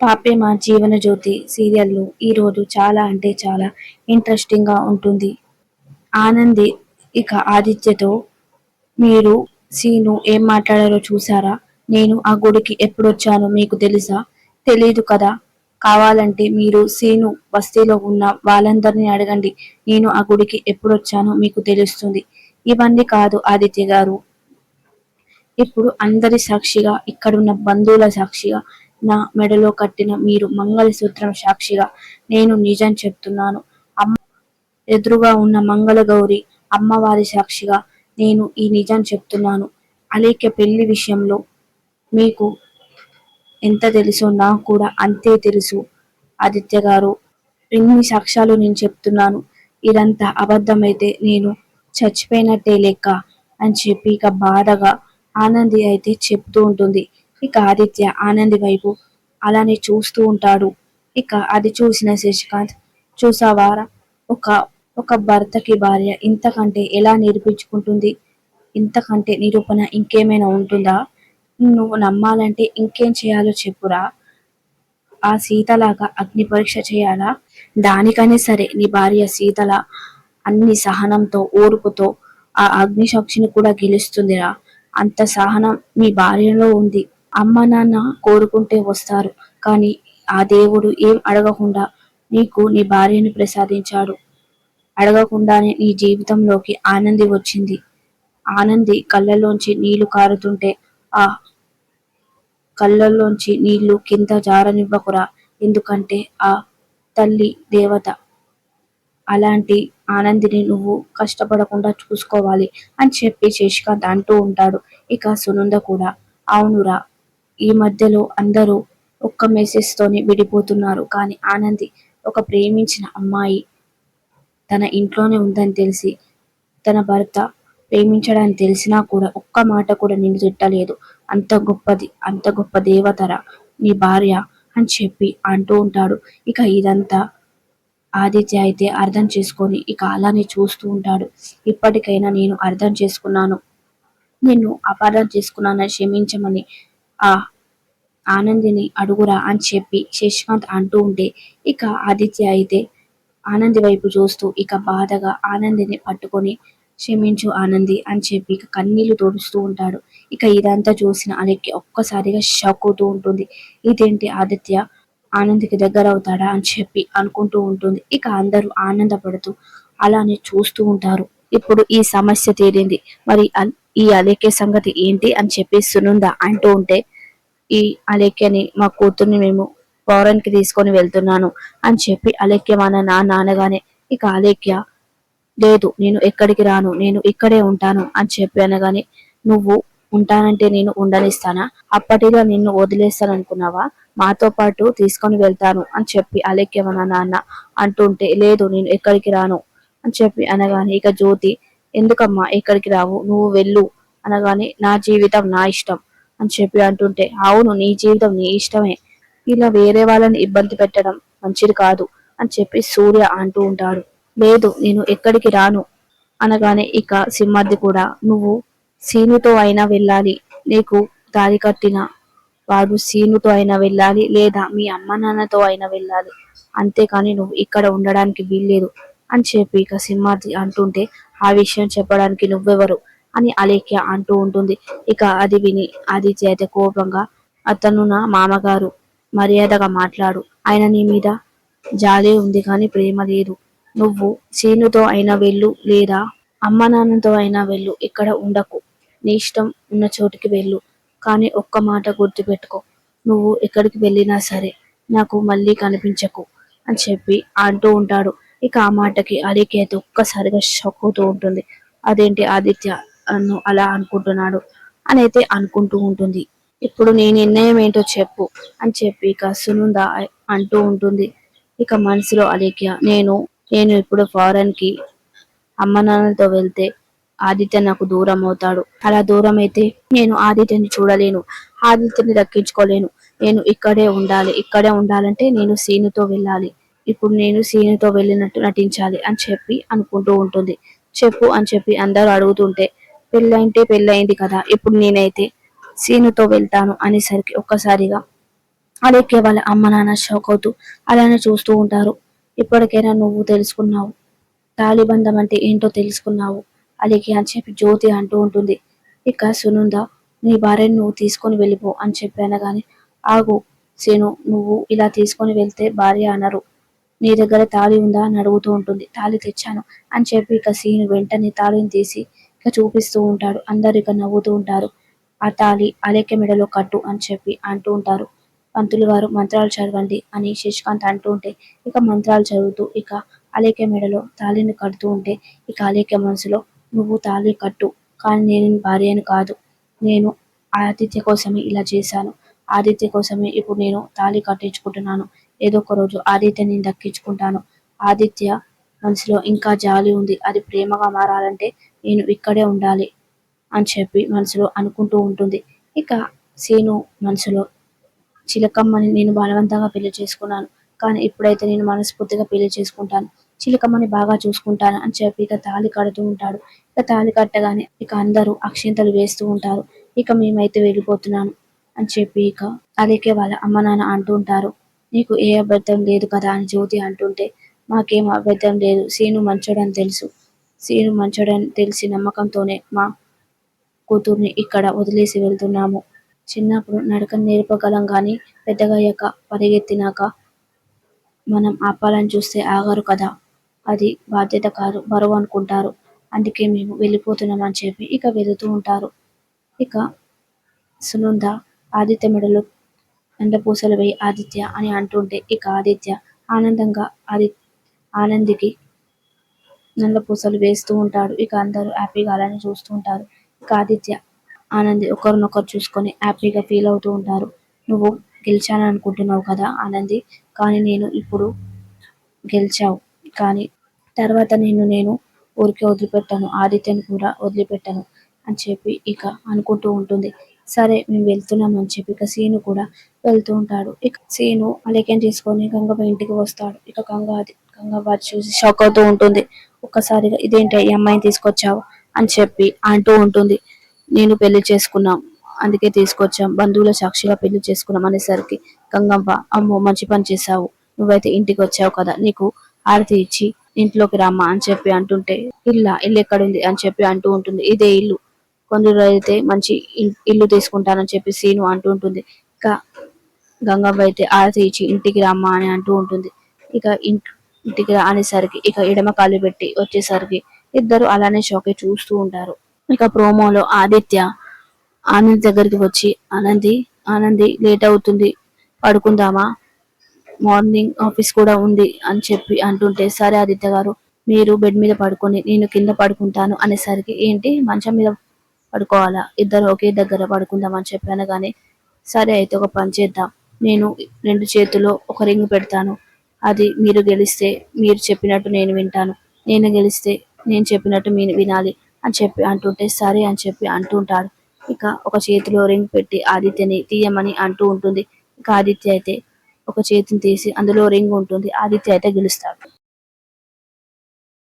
పాపే మా జీవన జ్యోతి సీరియల్లో ఈరోజు చాలా అంటే చాలా ఇంట్రెస్టింగ్గా ఉంటుంది. ఆనంది ఇక ఆదిత్యతో మీరు సీను ఏం మాట్లాడారో చూసారా నేను ఆ గుడికి ఎప్పుడు వచ్చానో మీకు తెలుసా? తెలీదు కదా. కావాలంటే మీరు సీను బస్తీలో ఉన్న వాళ్ళందరినీ అడగండి. నేను ఆ గుడికి ఎప్పుడు వచ్చానో మీకు తెలుస్తుంది. ఇవన్నీ కాదు ఆదిత్య గారు. ఇప్పుడు అందరి సాక్షిగా ఇక్కడున్న బంధువుల సాక్షిగా నా మెడలో కట్టిన మీరు మంగళసూత్రం సాక్షిగా నేను నిజం చెప్తున్నాను. అమ్మ ఎదురుగా ఉన్న మంగళగౌరి అమ్మవారి సాక్షిగా నేను ఈ నిజం చెప్తున్నాను. అలేఖ్య పెళ్ళి విషయంలో మీకు ఎంత తెలుసో నాకు కూడా అంతే తెలుసు. ఆదిత్య గారు ఎన్ని సాక్ష్యాలు నేను చెప్తున్నాను. ఇదంతా అబద్ధమైతే నేను చచ్చిపోయినట్టే లెక్క అని చెప్పి ఇక బాధగా ఆనంది అయితే చెప్తూ ఉంటుంది. ఇక ఆదిత్య ఆనంది వైపు అలానే చూస్తూ ఉంటాడు. ఇక అది చూసిన శశికాంత్ చూసావారా ఒక ఒక భర్తకి భార్య ఇంతకంటే ఎలా నిరూపించుకుంటుంది? ఇంతకంటే నిరూపణ ఇంకేమైనా ఉంటుందా? నువ్వు నమ్మాలంటే ఇంకేం చేయాలో చెప్పురా? ఆ సీతలాగా అగ్ని పరీక్ష చేయాలా? దానికనే సరే నీ భార్య సీతల అన్ని సహనంతో ఓర్పుతో ఆ అగ్ని సాక్షిని కూడా గెలుస్తుందిరా. అంత సహనం మీ భార్యలో ఉంది. అమ్మ నాన్న కోరుకుంటే వస్తారు కానీ ఆ దేవుడు ఏం అడగకుండా నీకు నీ భార్యని ప్రసాదించాడు. అడగకుండానే నీ జీవితంలోకి ఆనంది వచ్చింది. ఆనంది కళ్ళలోంచి నీళ్ళు కారుతుంటే ఆ కళ్ళల్లోంచి నీళ్ళు కింద జారనివ్వకురా ఎందుకంటే ఆ తల్లి దేవత. అలాంటి ఆనందిని నువ్వు కష్టపడకుండా చూసుకోవాలి అని చెప్పి శశికాంత్ అంటూ ఉంటాడు. ఇక సునంద కూడా అవునురా ఈ మధ్యలో అందరూ ఒక్క మెసేజ్ తోనే విడిపోతున్నారు. కానీ ఆనంది ఒక ప్రేమించిన అమ్మాయి తన ఇంట్లోనే ఉందని తెలిసి తన భర్త ప్రేమించడానికి తెలిసినా కూడా ఒక్క మాట కూడా నిన్ను తిట్టలేదు. అంత గొప్పది అంత గొప్ప దేవతర నీ భార్య అని చెప్పి అంటూ ఉంటాడు. ఇక ఇదంతా ఆదిత్య అయితే అర్థం చేసుకొని ఇక అలానే చూస్తూ ఉంటాడు. ఇప్పటికైనా నేను అర్థం చేసుకున్నాను. నిన్ను అపార్థం చేసుకున్నానని క్షమించమని ఆ ఆనందిని అడుగురా అని చెప్పి శశికాంత్ అంటూ ఉంటే ఇక ఆదిత్య అయితే ఆనంది వైపు చూస్తూ ఇక బాధగా ఆనందిని పట్టుకొని క్షమించు ఆనంది అని చెప్పి ఇక కన్నీళ్ళు తోడుస్తూ ఉంటాడు. ఇక ఇదంతా చూసిన అలెక్కి ఒక్కసారిగా షాక్ అవుతూ ఉంటుంది. ఇదేంటి ఆదిత్య? ఆనందికి దగ్గర అవుతాడా? అని చెప్పి అనుకుంటూ ఉంటుంది. ఇక అందరూ ఆనందపడుతూ అలానే చూస్తూ ఉంటారు. ఇప్పుడు ఈ సమస్య తీరింది. మరి ఈ అలేఖ్య సంగతి ఏంటి అని చెప్పి సునంద అంటూ ఉంటే ఈ అలేఖ్యని మా కూతుర్ని మేము ఫారెన్కి తీసుకొని వెళ్తున్నాను అని చెప్పి అలేఖ్య మన నాన్న అనగానే ఇక అలేఖ్య లేదు నేను ఎక్కడికి రాను నేను ఇక్కడే ఉంటాను అని చెప్పి అనగానే నువ్వు ఉంటానంటే నేను ఉండనిస్తానా? అప్పటిగా నిన్ను వదిలేస్తాను అనుకున్నావా మాతో పాటు తీసుకొని వెళ్తాను అని చెప్పి అలేఖ్య మన నాన్న అంటుంటే లేదు నేను ఎక్కడికి రాను అని చెప్పి అనగానే ఇక జ్యోతి ఎందుకమ్మా ఎక్కడికి రావు? నువ్వు వెళ్ళు అనగానే నా జీవితం నా ఇష్టం అని చెప్పి అంటుంటే అవును నీ జీవితం నీ ఇష్టమే. ఇలా వేరే వాళ్ళని ఇబ్బంది పెట్టడం మంచిది కాదు అని చెప్పి సూర్య అంటూ ఉంటాడు. లేదు నేను ఎక్కడికి రాను అనగానే ఇక సింహాద్రి కూడా నువ్వు సీనుతో అయినా వెళ్ళాలి నీకు దారి కట్టిన వాడు సీనుతో అయినా వెళ్ళాలి లేదా మీ అమ్మ నాన్నతో అయినా వెళ్ళాలి. అంతేకాని నువ్వు ఇక్కడ ఉండడానికి వీల్లేదు. అని చెప్పి ఇక సింహాద్రి అంటుంటే ఆ విషయం చెప్పడానికి నువ్వెవరు? అని అలేఖ్య అంటూ ఉంటుంది. ఇక అది విని ఆదిత్య అయితే కోపంగా అతను నా మామగారు. మర్యాదగా మాట్లాడు. ఆయన నీ మీద జాలి ఉంది కానీ ప్రేమ లేదు. నువ్వు సీనుతో అయినా వెళ్ళు లేదా అమ్మ నాన్నతో అయినా వెళ్ళు. ఇక్కడ ఉండకు. నీ ఇష్టం ఉన్న చోటికి వెళ్ళు. కానీ ఒక్క మాట గుర్తుపెట్టుకో. నువ్వు ఎక్కడికి వెళ్ళినా సరే నాకు మళ్ళీ కనిపించకు అని చెప్పి అంటూ ఉంటాడు. ఇక ఆ మాటకి అలీకి ఒక్కసారిగా షాక్ అవుతూ ఉంటుంది. అదేంటి ఆదిత్య? అన్ను అలా అనుకుంటున్నాడు? అని అయితే అనుకుంటూ ఉంటుంది. ఇప్పుడు నీ నిర్ణయం ఏంటో చెప్పు అని చెప్పి ఇక సునుంద అంటూ ఉంటుంది. ఇక మనసులో అలేఖ్య నేను నేను ఇప్పుడు ఫారెన్కి అమ్మ నాన్నలతో వెళ్తే ఆదిత్య నాకు దూరం అవుతాడు. అలా దూరం అయితే నేను ఆదిత్యని చూడలేను ఆదిత్యని దక్కించుకోలేను. నేను ఇక్కడే ఉండాలి ఇక్కడే ఉండాలంటే నేను సీనుతో వెళ్ళాలి. ఇప్పుడు నేను సీనుతో వెళ్ళినట్టు నటించాలి అని చెప్పి అనుకుంటూ ఉంటుంది. చెప్పు అని చెప్పి అందరూ అడుగుతుంటే పెళ్ళైంటే పెళ్ళయింది కదా ఇప్పుడు నేనైతే సీనుతో వెళ్తాను అనేసరికి ఒక్కసారిగా అలాగే వాళ్ళ అమ్మ నాన్న షాక్ అవుతూ అలానే చూస్తూ ఉంటారు. ఇప్పటికైనా నువ్వు తెలుసుకున్నావు. తాలిబంధం అంటే ఏంటో తెలుసుకున్నావు. అలాగే అని చెప్పి జ్యోతి అంటూ ఉంటుంది. ఇక సునుంద నీ భార్యను నువ్వు తీసుకొని వెళ్ళిపో అని చెప్పి కానీ ఆగు సేను నువ్వు ఇలా తీసుకొని వెళ్తే భార్య అనరు. నీ దగ్గర తాళి ఉందా అని అడుగుతూ ఉంటుంది. తాళి తెచ్చాను అని చెప్పి ఇక సీను వెంటనే తాళిని తీసి ఇక చూపిస్తూ ఉంటాడు. అందరు ఇక నవ్వుతూ ఉంటారు. ఆ తాళి అలేఖ్య మెడలో కట్టు అని చెప్పి అంటూ ఉంటారు. పంతులు గారు మంత్రాలు చదవండి అని శశికాంత్ అంటూ ఉంటే ఇక మంత్రాలు చదువుతూ ఇక అలేఖ్య మెడలో తాళిని కడుతూ ఉంటే ఇక అలేఖ్య మనసులో నువ్వు తాళి కట్టు కానీ నేను భార్య భార్యను కాదు. నేను ఆదిత్య కోసమే ఇలా చేశాను. ఆదిత్య కోసమే ఇప్పుడు నేను తాళి కట్టించుకుంటున్నాను. ఏదో ఒక రోజు ఆదిత్యని దక్కించుకుంటాను. ఆదిత్య మనసులో ఇంకా జాలి ఉంది. అది ప్రేమగా మారాలంటే నేను ఇక్కడే ఉండాలి అని చెప్పి మనసులో అనుకుంటూ ఉంటుంది. ఇక సీను మనసులో చిలకమ్మని నేను బలవంతంగా పెళ్ళి చేసుకున్నాను. కానీ ఇప్పుడైతే నేను మనస్ఫూర్తిగా పెళ్ళి చేసుకుంటాను. చిలకమ్మని బాగా చూసుకుంటాను అని చెప్పి ఇక తాళి కడుతూ ఉంటాడు. ఇక తాళి కట్టగానే ఇక అందరూ అక్షింతలు వేస్తూ ఉంటారు. ఇక మేమైతే వెళ్ళిపోతున్నాను అని చెప్పి ఇక అదేకే వాళ్ళ అమ్మ నాన్న అంటూ ఉంటారు. నీకు ఏ అబద్ధం లేదు కదా అని జ్యోతి అంటుంటే మాకేం అబద్ధం లేదు. సీను మంచోడని తెలుసు. సీను మంచోడని తెలిసి నమ్మకంతోనే మా కూతుర్ని ఇక్కడ వదిలేసి వెళ్తున్నాము. చిన్నప్పుడు నడక నేర్పగలం కానీ పెద్దగయ్యాక పరిగెత్తినాక మనం ఆపాలని చూస్తే ఆగరు కదా. అది బాధ్యత కాదు. బరువు అనుకుంటారు. అందుకే మేము వెళ్ళిపోతున్నాం అని చెప్పి ఇక వెళుతూ ఉంటారు. ఇక సునంద ఆదిత్య మెడలో ఎండపూసలు వేయి ఆదిత్య అని అంటుంటే ఇక ఆదిత్య ఆనందంగా ఆది ఆనందికి నల్ల పూసలు వేస్తూ ఉంటాడు. ఇక అందరూ హ్యాపీగా అలానే చూస్తూ ఉంటారు. ఇక ఆదిత్య ఆనంది ఒకరినొకరు చూసుకొని హ్యాపీగా ఫీల్ అవుతూ ఉంటారు. నువ్వు గెలిచాను అనుకుంటున్నావు కదా ఆనంది? కానీ నేను ఇప్పుడు గెలిచావు. కానీ తర్వాత నేను నేను ఊరికే వదిలిపెట్టాను. ఆదిత్యను కూడా వదిలిపెట్టాను అని చెప్పి ఇక అనుకుంటూ ఉంటుంది. సరే మేము వెళ్తున్నాం అని చెప్పి ఇక సీను కూడా వెళ్తూ ఉంటాడు. ఇక సీను అలెకెన్ తీసుకొని గంగవ్వ ఇంటికి వస్తాడు. ఇక గంగ గంగవ్వ చూసి షాక్ అవుతూ ఉంటుంది. ఒక్కసారిగా ఇదేంటి ఈ అమ్మాయిని తీసుకొచ్చావు? అని చెప్పి అంటూ ఉంటుంది. నేను పెళ్ళి చేసుకున్నాం. అందుకే తీసుకొచ్చాం. బంధువుల సాక్షిగా పెళ్ళి చేసుకున్నాం అనేసరికి గంగవ్వ అమ్మో మంచి పని చేశావు. నువ్వైతే ఇంటికి వచ్చావు కదా. నీకు ఆరతి ఇచ్చి ఇంట్లోకి రమ్మా అని చెప్పి అంటుంటే ఇల్లా ఇల్లు ఎక్కడుంది? అని చెప్పి అంటూ ఉంటుంది. ఇదే ఇల్లు. కొందరు అయితే మంచి ఇల్లు తీసుకుంటానని చెప్పి సీను అంటూ ఉంటుంది. ఇంకా గంగవ్వ అయితే ఆరతి ఇచ్చి ఇంటికి రమ్మా అని అంటూ ఉంటుంది. ఇక ఇంటికి రా అనేసరికి ఇక ఎడమ కాలు పెట్టి వచ్చేసరికి ఇద్దరు అలానే షోకే చూస్తూ ఉంటారు. ఇక ప్రోమోలో ఆదిత్య ఆనంద్ దగ్గరికి వచ్చి ఆనంది ఆనంది లేట్ అవుతుంది పడుకుందామా? మార్నింగ్ ఆఫీస్ కూడా ఉంది అని చెప్పి అంటుంటే సరే ఆదిత్య గారు మీరు బెడ్ మీద పడుకొని నేను కింద పడుకుంటాను అనేసరికి ఏంటి మంచం మీద పడుకోవాలా? ఇద్దరు ఒకే దగ్గర పడుకుందాం అని చెప్పాను కానీ సరే అయితే ఒక పని చేద్దాం. నేను రెండు చేతిలో ఒక రింగ్ పెడతాను. అది మీరు గెలిస్తే మీరు చెప్పినట్టు నేను వింటాను. నేను గెలిస్తే నేను చెప్పినట్టు మీరు వినాలి అని చెప్పి అంటుంటే సరే అని చెప్పి అంటూ ఉంటాడు. ఇక ఒక చేతిలో రింగ్ పెట్టి ఆదిత్యని తీయమని అంటూ ఉంటుంది. ఇక ఆదిత్య అయితే ఒక చేతిని తీసి అందులో రింగ్ ఉంటుంది. ఆదిత్య అయితే గెలుస్తాడు.